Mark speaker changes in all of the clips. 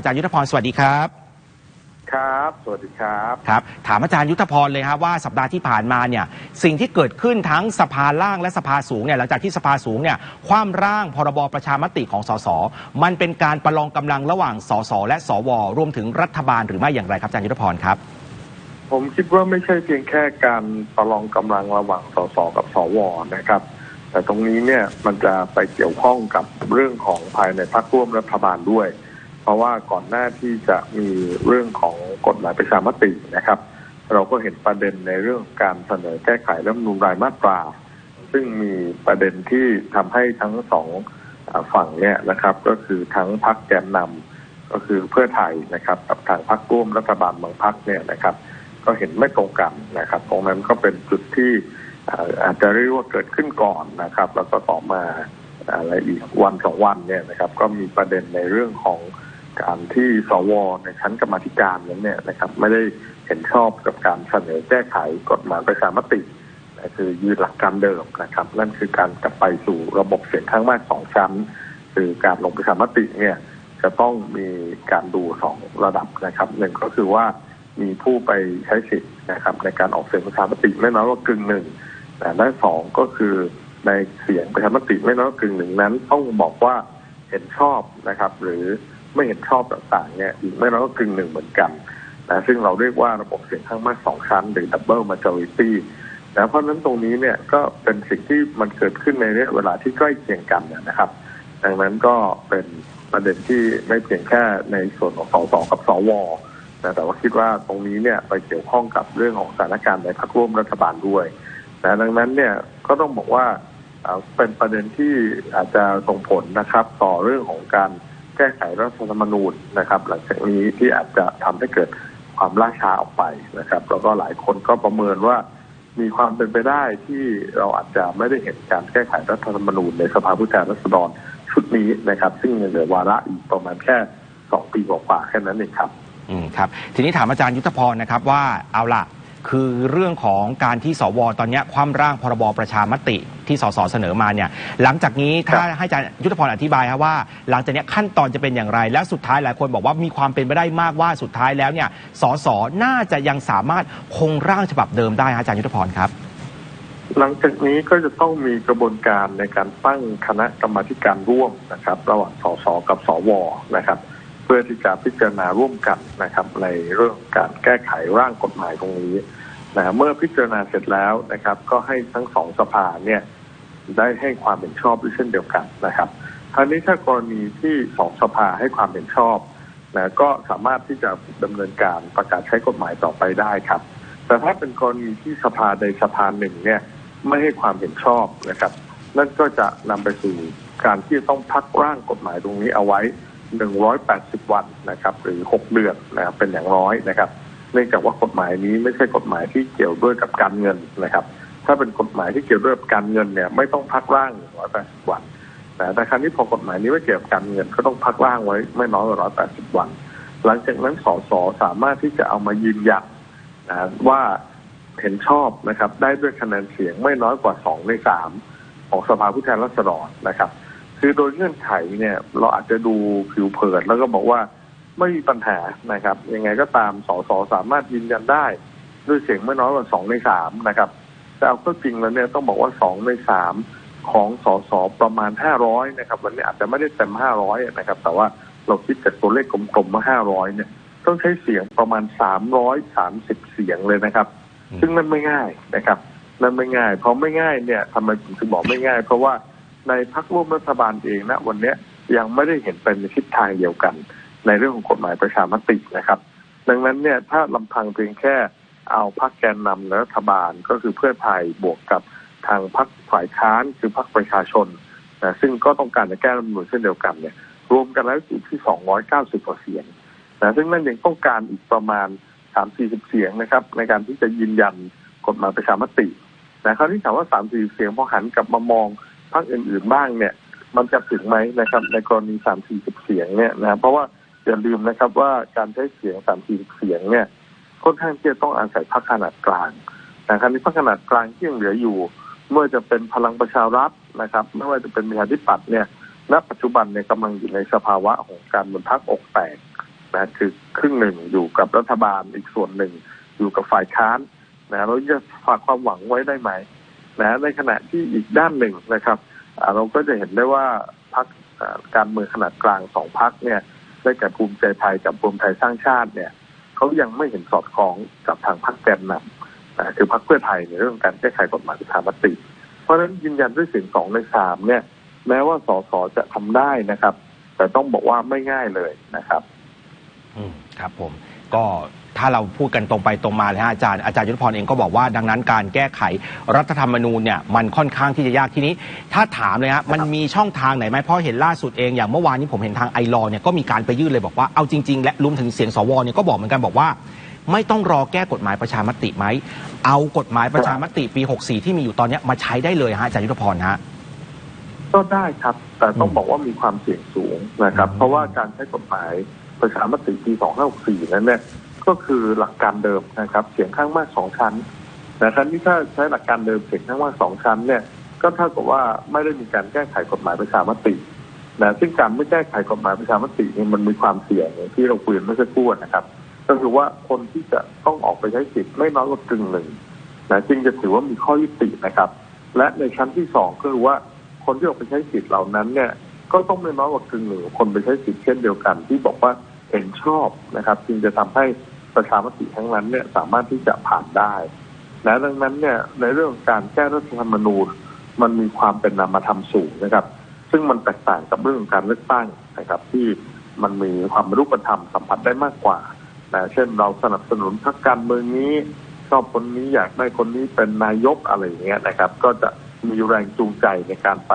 Speaker 1: อาจารย์ยุทธพรสวัสดีครับ
Speaker 2: ครับ สวัสดีครับ
Speaker 1: ครับ ถามอาจารย์ยุทธพรเลยครับว่าสัปดาห์ที่ผ่านมาเนี่ยสิ่งที่เกิดขึ้นทั้งสภาล่างและสภาสูงเนี่ยหลังจากที่สภาสูงเนี่ยคว่ำร่างพรบประชามติของสสมันเป็นการประลองกำลังระหว่างสสและสว รวมถึงรัฐบาลหรือไม่อย่างไรครับอาจารย์ยุทธพรครับ
Speaker 2: ผมคิดว่าไม่ใช่เพียงแค่การประลองกำลังระหว่างสสกับสวนะครับแต่ตรงนี้เนี่ยมันจะไปเกี่ยวข้องกับเรื่องของภายในพรรคร่วมรัฐบาลด้วย เพราะว่าก่อนหน้าที่จะมีเรื่องของกฎหมายประชามตินะครับ เราก็เห็นประเด็นในเรื่องการเสนอแก้ไขรัฐมนูลรายมาตรา ซึ่งมีประเด็นที่ทำให้ทั้งสองฝั่งเนี่ยนะครับ ก็คือทั้งพรรคแกนนำก็คือเพื่อไทยนะครับ กับทางพรรคร่วมรัฐบาลบางพรรคเนี่ยนะครับ ก็เห็นไม่ตรงกันนะครับ ตรงนั้นก็เป็นจุดที่อาจจะเรียกว่าเกิดขึ้นก่อนนะครับ แล้วก็ต่อมาอะไรอีกวันสองวันเนี่ยนะครับ ก็มีประเด็นในเรื่องของ การที่สวในชั้นกรรมธิการนั้นเนี่ยนะครับไม่ได้เห็นชอบกับการเสนอแก้ไขกฎหมายประชามติคือยืนหลักการเดิมนะครับ นั่นคือการกลับไปสู่ระบบเสียงข้างมากสองชั้น คือการลงประชามติเนี่ยจะต้องมีการดูสองระดับนะครับหนึ่งก็คือว่ามีผู้ไปใช้สิทธิ์นะครับ ในการออกเสียงประชามติไม่น้อยกว่ากึ่งหนึ่งและสองก็คือในเสียงประชามติไม่น้อยกว่ากึ่งหนึ่งนั้น ต้องบอกว่าเห็นชอบนะครับ หรือ ไม่เห็นชอบต่างๆเนี่ยอีกไม่น้อยกว่ากึ่งหนึ่งเหมือนกันนะซึ่งเราเรียกว่าระบบเสียงข้างมากสองชั้นหรือ double majority นะเพราะนั้นตรงนี้เนี่ยก็เป็นสิ่งที่มันเกิดขึ้นในระยะเวลาที่ใกล้เคียงกันนนะครับ ดังนั้นก็เป็นประเด็นที่ไม่เพียงแค่ในส่วนของสสกับสวนะแต่ว่าคิดว่าตรงนี้เนี่ยไปเกี่ยวข้องกับเรื่องของสถานการณ์ในพรรคร่วมรัฐบาลด้วยนะดังนั้นเนี่ยก็ต้องบอกว่าเป็นประเด็นที่อาจจะส่งผลนะครับ ต่อเรื่องของการ ก้ไขรัฐธรรมนูญนะครับ หลังจากนี้ที่อาจจะทำให้เกิดความล่าช้าออกไปนะครับ แล้วก็หลายคนก็ประเมินว่ามีความเป็นไปได้ที่เราอาจจะไม่ได้เห็นการแก้ไขรัฐธรรมนูญในสภาผู้แทนราษฎรชุดนี้นะครับ ซึ่งยังเหลือวาระอีกประมาณแค่สองปีกว่าๆแค่นั้นเองครับ
Speaker 1: อืมครับ ทีนี้ถามอาจารย์ยุทธพรนะครับว่าเอาล่ะ คือเรื่องของการที่สวตอนเนี้ยคว่ำร่างพรบประชามติที่สสเสนอมาเนี่ยหลังจากนี้ถ้าให้อาจารย์ยุทธพรอธิบายครับว่า หลังจากเนี้ยขั้นตอนจะเป็นอย่างไร และสุดท้ายหลายคนบอกว่ามีความเป็นไปได้มากว่าสุดท้ายแล้วเนี่ยสสน่าจะยังสามารถคงร่างฉบับเดิมได้ฮะอาจารย์ยุทธพรครับ
Speaker 2: หลังจากนี้ก็จะต้องมีกระบวนการในการตั้งคณะกรรมาธิการร่วมนะครับ ระหว่างสสกับสวนะครับเพื่อที่จะพิจารณาร่วมกันนะครับ ในเรื่องการแก้ไขร่างกฎหมายตรงนี้นะเมื่อพิจารณาเสร็จแล้วนะครับ ก็ให้ทั้งสองสภาเนี่ยได้ให้ความเห็นชอบด้วยเช่นเดียวกันนะครับครานี้ถ้ากรณีที่สองสภาให้ความเห็นชอบนะก็สามารถที่จะดำเนินการประกาศใช้กฎหมายต่อไปได้ครับ แต่ถ้าเป็นกรณีที่สภาใดสภาหนึ่งเนี่ยไม่ให้ความเห็นชอบนะครับ นั่นก็จะนำไปสู่การที่ต้องพักร่างกฎหมายตรงนี้เอาไว้ 180 วันนะครับ หรือ 6 เดือนนะครับเป็นอย่างน้อยนะครับ เนื่องจากว่ากฎหมายนี้ไม่ใช่กฎหมายที่เกี่ยวด้วยกับการเงินนะครับ ถ้าเป็นกฎหมายที่เกี่ยวด้วยกับการเงินเนี่ยไม่ต้องพักร่าง 180 วันนะแต่ครั้นี้พอกฎหมายนี้ไม่เกี่ยวกับการเงินก็ต้องพักร่างไว้ไม่น้อยกว่า 180 วัน หลังจากนั้นสสสามารถที่จะเอามายืนยันนะว่าเห็นชอบนะครับ ได้ด้วยคะแนนเสียงไม่น้อยกว่าสองในสามของสภาผู้แทนราษฎรนะครับ คือโดยเงื่อนไขเนี่ย เราอาจจะดูผิวเผินแล้วก็บอกว่าไม่มีปัญหานะครับ ยังไงก็ตามสสสามารถยืนยันได้ ด้วยเสียงไม่น้อยกว่าสองในสามนะครับ แต่เอาก็จริงแล้วเนี่ยต้องบอกว่าสองในสามของสสประมาณห้าร้อยนะครับ วันนี้อาจจะไม่ได้เต็มห้าร้อยนะครับ แต่ว่าเราคิดจากตัวเลขกลมๆมาห้าร้อยเนี่ย ต้องใช้เสียงประมาณสามร้อยสามสิบเสียงเลยนะครับ
Speaker 1: อืม
Speaker 2: ซึ่งนั่นไม่ง่ายนะครับนั่นไม่ง่ายเพราะไม่ง่ายเนี่ยทำไมผมถึงบอกไม่ง่าย เพราะว่า ในพักร่วมรัฐบาลเองนะวันนี้ยังไม่ได้เห็นเป็นทิศทางเดียวกัน ในเรื่องของกฎหมายประชามตินะครับ ดังนั้นเนี่ยถ้าลำพังเพียงแค่เอาพักแกนนำในรัฐบาลก็คือเพื่อไทยบวกกับทางพักฝ่ายค้านคือพักประชาชนนะซึ่งก็ต้องการจะแก้รัฐมนูญเช่นเดียวกันเนี่ย รวมกันแล้วอยู่ที่ 290 กว่าเสียงนะซึ่งนั่นยังต้องการอีกประมาณ 3-40 เสียงนะครับ ในการที่จะยืนยันกฎหมายประชามตินะคราวนี้ถามว่า 3-40 เสียงพอหันกลับมามอง พรรคอื่นๆบ้างเนี่ย มันจะถึงไหมนะครับ ในกรณี3-40เสียงเนี่ยนะเพราะว่าอย่าลืมนะครับว่าการใช้เสียง3-40เสียงเนี่ยค่อนข้างที่จะต้องอาศัยพรรคขนาดกลางนะครับนี่พรรคขนาดกลางที่ยังเหลืออยู่ไม่ว่าจะเป็นพลังประชารัฐนะครับ ไม่ว่าจะเป็นประชาธิปัตย์เนี่ยณปัจจุบันเนี่ยกำลังอยู่ในสภาวะของการเหมือนพักอกแตกนะคือครึ่งหนึ่งอยู่กับรัฐบาลอีกส่วนหนึ่งอยู่กับฝ่ายค้านนะเราจะฝากความหวังไว้ได้ไหม นะในขณะที่อีกด้านหนึ่งนะครับเราก็จะเห็นได้ว่าพรรคการเมืองขนาดกลางสองพรรคเนี่ยได้แก่ภูมิใจไทยกับรวมไทยสร้างชาติเนี่ยเขายังไม่เห็นสอดคล้องกับทางพรรคแกนนำคือพรรคเพื่อไทยในเรื่องการแก้ไขกฎหมายประชามติ เพราะฉะนั้นยืนยันด้วยเสียงสองในสามเนี่ย แม้ว่าสสจะทำได้นะครับ แต่ต้องบอกว่าไม่ง่ายเลยนะครับ
Speaker 1: อืมครับผมก็ ถ้าเราพูดกันตรงไปตรงมาเลยฮะอาจารย์อาจารย์ยุทธพรเองก็บอกว่าดังนั้นการแก้ไขรัฐธรรมนูญเนี่ยมันค่อนข้างที่จะยากทีนี้ ถ้าถามเลยฮะมันมีช่องทางไหนไหมเพราะเห็นล่าสุดเองอย่างเมื่อวานนี้ผมเห็นทางไอรอเนี่ยก็มีการไปยื่นเลยบอกว่าเอาจริงๆและรวมถึงเสียงสวเนี่ยก็บอกเหมือนกันบอกว่า ไม่ต้องรอแก้กฎหมายประชามติไหมเอากฎหมายประชามติปี 64 ที่มีอยู่ตอนเนี้ยมาใช้ได้เลยฮะอาจารย์ยุทธพรฮะ
Speaker 2: ก็ได้ครับ แต่ต้อง
Speaker 1: อืม
Speaker 2: บอกว่ามีความเสี่ยงสูงนะครับ
Speaker 1: อืม
Speaker 2: เพราะว่าการใช้กฎหมายประชามติปี 2564 นั้นเนี่ย ก็คือหลักการเดิมนะครับ เสียงข้างมากสองชั้นนะครับนี่ถ้าใช้หลักการเดิมเสียงข้างมากสองชั้นเนี่ยก็เท่ากับว่าไม่ได้มีการแก้ไขกฎหมายประชามตินะซึ่งการไม่แก้ไขกฎหมายประชามติเนี่ยมันมีความเสี่ยงที่เราคุยกันเมื่อสักครู่นะครับ ก็คือว่าคนที่จะต้องออกไปใช้สิทธิ์ไม่น้อยกว่ากึ่งหนึ่งนะจึงจะถือว่ามีข้อยุตินะครับ และในชั้นที่สองก็คือว่าคนที่ออกไปใช้สิทธิ์เหล่านั้นเนี่ยก็ต้องไม่น้อยกว่ากึ่งหนึ่งขอคนไปใช้สิทธิ์เช่นเดียวกัน ที่บอกว่าเห็นชอบนะครับ จึงจะทำให้ ประชามติทั้งนั้นเนี่ยสามารถที่จะผ่านได้และดังนั้นเนี่ยในเรื่องการแก้รัฐธรรมนูญมันมีความเป็นนามธรรมสูงนะครับ ซึ่งมันแตกต่างกับเรื่องของการเลือกตั้งนะครับที่มันมีความรูปธรรมสัมผัสได้มากกว่านะเช่นเราสนับสนุนพรรคการเมืองนี้ชอบคนนี้อยากได้คนนี้เป็นนายกอะไรอย่างเงี้ยนะครับ ก็จะมีแรงจูงใจในการไป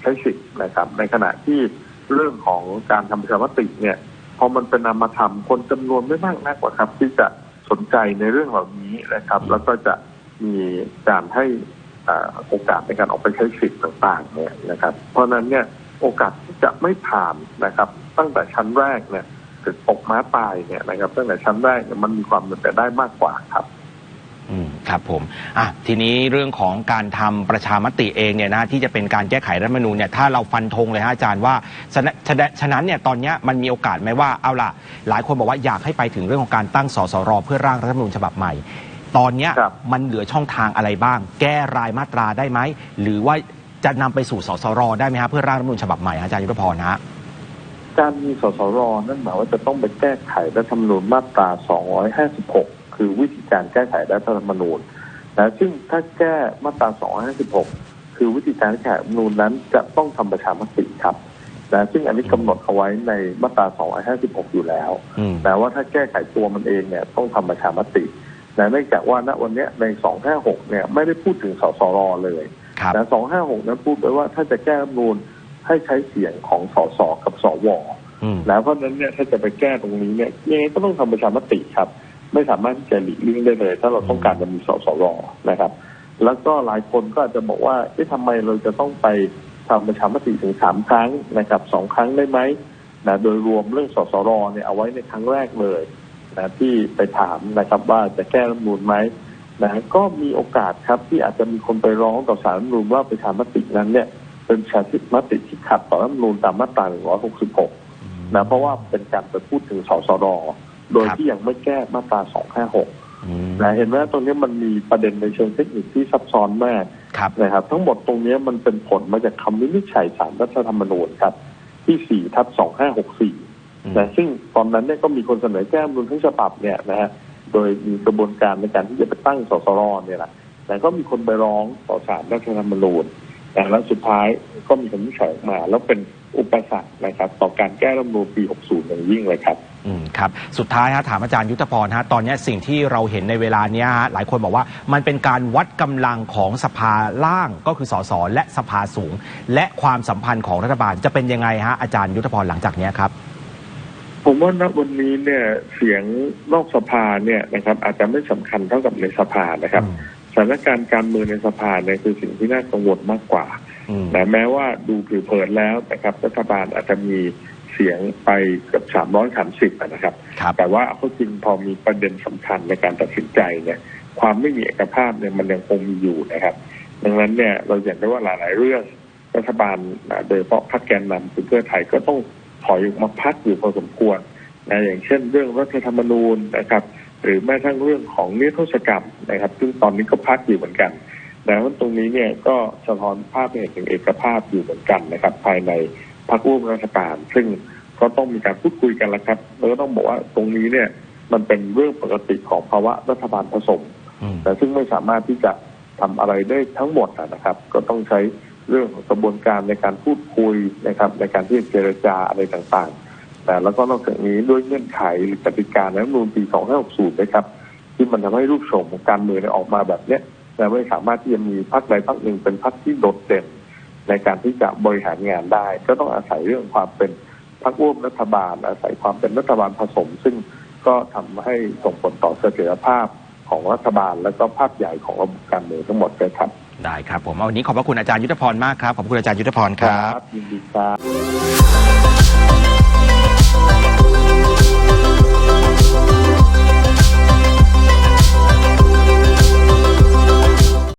Speaker 2: ใช้สิทธิ์นะครับ ในขณะที่เรื่องของการทำประชามติเนี่ย พอมันเป็นนามธรรมคนจำนวนไม่มากนักกว่าครับ ที่จะสนใจในเรื่องเหล่านี้นะครับ แล้วก็จะมีการให้อ่าโอกาสในการออกไปใช้สิทธิ์ต่างๆ เนี่ยนะครับ เพราะฉะนั้นเนี่ยโอกาสที่จะไม่ผ่านนะครับ ตั้งแต่ชั้นแรกเนี่ยถึงตกม้าตายเนี่ยนะครับ ตั้งแต่ชั้นแรกเนี่ยมันมีความเป็นไปได้มากกว่าครับ
Speaker 1: อืมครับผมอะทีนี้เรื่องของการทำประชามติเองเนี่ยนะที่จะเป็นการแก้ไขรัฐธรรมนูญเนี่ยถ้าเราฟันธงเลยฮะอาจารย์ว่าฉะนั้นฉะนั้นฉะนั้นเนี่ยตอนเนี้ยมันมีโอกาสไหมว่าเอาล่ะ หลายคนบอกว่าอยากให้ไปถึงเรื่องของการตั้งสสรเพื่อร่างรัฐธรรมนูญฉบับใหม่ ตอนเนี้ย
Speaker 2: ครับ
Speaker 1: มันเหลือช่องทางอะไรบ้าง แก้รายมาตราได้ไหมหรือว่าจะนำไปสู่สสรได้ไหมฮะเพื่อร่างรัฐธรรมนูญฉบับใหม่ฮะอาจารย์ยุทธพรฮะ
Speaker 2: การมีสสรนั่นหมายว่าจะต้องไปแก้ไขรัฐธรรมนูญมาตรา 256 คือวิธีการแก้ไขรัฐธรรมนูญนะซึ่งถ้าแก้มาตรา 256 คือวิธีการแก้ไขรัฐธรรมนูญนั้นจะต้องทำประชามติครับนะซึ่งอันนี้กำหนดเอาไว้ในมาตรา 256 อยู่แล้ว
Speaker 1: อืม
Speaker 2: แต่ว่าถ้าแก้ไขตัวมันเองเนี่ยต้องทำประชามตินะเนื่องจากว่าณวันเนี้ยใน 256 เนี่ยไม่ได้พูดถึงสสรเลย
Speaker 1: ครับ
Speaker 2: นะ256 นั้นพูดไว้ว่าถ้าจะแก้รัฐธรรมนูญให้ใช้เสียงของสสกับสว
Speaker 1: อืม
Speaker 2: แล้วเพราะฉะนั้นเนี่ยถ้าจะไปแก้ตรงนี้เนี่ยยังไงก็ต้องทำประชามติครับ ไม่สามารถที่จะหลีกเลี่ยงได้เลย ถ้าเราต้องการจะมีสสรนะครับ แล้วก็หลายคนก็อาจจะบอกว่าเอ๊ะทำไมเราจะต้องไปทำประชามติถึงสามครั้งนะครับสองครั้งได้ไหมนะโดยรวมเรื่องสสรเนี่ยเอาไว้ในครั้งแรกเลยนะที่ไปถามนะครับว่าจะแก้รัฐมนูญไหมนะก็มีโอกาสครับที่อาจจะมีคนไปร้องต่อศาลรัฐมนูญว่าประชามตินั้นเนี่ยเป็นประชามติที่ขัดต่อรัฐมนูญตามมาตรา166นะเพราะว่าเป็นการไปพูดถึงสสร โดย
Speaker 1: ครับ
Speaker 2: ที่ยังไม่แก้มาตรา 256
Speaker 1: อืม
Speaker 2: นะเห็นไหมตรงนี้มันมีประเด็นในเชิงเทคนิคที่ซับซ้อนมาก
Speaker 1: ครับ
Speaker 2: นะครับ ทั้งหมดตรงนี้มันเป็นผลมาจากคำวินิจฉัยศาลรัฐธรรมนูญครับ ที่ 4 ทับ 2564นะซึ่งตอนนั้นเนี่ยก็มีคนเสนอแก้รัฐธรรมนูญทั้งฉบับเนี่ยนะฮะโดยมีกระบวนการในการที่จะไปตั้งสสรเนี่ยแหละแต่ก็มีคนไปร้องต่อศาลรัฐธรรมนูญนะแล้วสุดท้ายก็มีคำวินิจฉัยออกมา แล้วเป็นอุปสรรคนะครับ ต่อการแก้รัฐธรรมนูญปี 60 อย่างยิ่งเลยครับ
Speaker 1: อืมครับสุดท้ายฮะถามอาจารย์ยุทธพรฮะตอนนี้สิ่งที่เราเห็นในเวลาเนี้ยฮะหลายคนบอกว่ามันเป็นการวัดกำลังของสภาล่างก็คือสสและสภาสูง และความสัมพันธ์ของรัฐบาลจะเป็นยังไงฮะอาจารย์ยุทธพรหลังจากเนี้ยครับ
Speaker 2: ผมว่าณวันนี้เนี่ยเสียงนอกสภาเนี่ยนะครับอาจจะไม่สำคัญเท่ากับในสภานะครับ
Speaker 1: อืม
Speaker 2: สถานการณ์การเมืองในสภาเนี่ยคือสิ่งที่น่ากังวลมากกว่า
Speaker 1: อืม
Speaker 2: แต่แม้ว่าดูผิวเผินแล้วนะครับรัฐบาลอาจจะมี เสียงไปเกือบสามร้อยสามสิบนะครับ
Speaker 1: ครับ
Speaker 2: แต่ว่าเอาเข้าจริงพอมีประเด็นสำคัญในการตัดสินใจเนี่ย ความไม่มีเอกภาพเนี่ยมันยังคงมีอยู่นะครับ ดังนั้นเนี่ยเราเห็นได้ว่าหลาย ๆ เรื่องรัฐบาลอ่าโดยเฉพาะพรรคแกนนำคือเพื่อไทยก็ต้องถอยออกมาพักอยู่พอสมควรนะอย่างเช่นเรื่องรัฐธรรมนูญนะครับ หรือแม้กระทั่งเรื่องของนิรโทษกรรมนะครับ ซึ่งตอนนี้ก็พักอยู่เหมือนกันนะว่าตรงนี้เนี่ยก็สะท้อนภาพให้เห็นถึงเอกภาพอยู่เหมือนกันนะครับ ภายใน พรรคร่วมรัฐบาลซึ่งก็ต้องมีการพูดคุยกันแล้วครับ แล้วก็ต้องบอกว่าตรงนี้เนี่ยมันเป็นเรื่องปกติของภาวะรัฐบาลผสม
Speaker 1: อืม
Speaker 2: แต่ซึ่งไม่สามารถที่จะทำอะไรได้ทั้งหมดอะนะครับ ก็ต้องใช้เรื่องของกระบวนการในการพูดคุยนะครับ ในการที่จะเจรจาอะไรต่างๆ แต่แล้วก็นอกจากนี้ด้วยเงื่อนไขหรือกติกาในรัฐธรรมนูญปี 2560 นะครับ ที่มันทำให้รูปโฉมของการเมืองเนี่ยออกมาแบบเนี้ยแต่ไม่สามารถที่จะมีพรรคใดพรรคหนึ่งเป็นพรรคที่โดดเด่น ในการที่จะบริหารงานได้ ก็ต้องอาศัยเรื่องความเป็นพรรคร่วมรัฐบาล อาศัยความเป็นรัฐบาลผสม ซึ่งก็ทำให้ส่งผลต่อเสถียรภาพของรัฐบาล และก็ภาพใหญ่ของระบบการเมืองทั้งหมดเลยครับ
Speaker 1: ได้ครับผมเอาวันนี้ขอบพระคุณอาจารย์ยุทธพรมากครับขอบคุณอาจารย์ยุทธพรครับ
Speaker 2: ยินดีครับ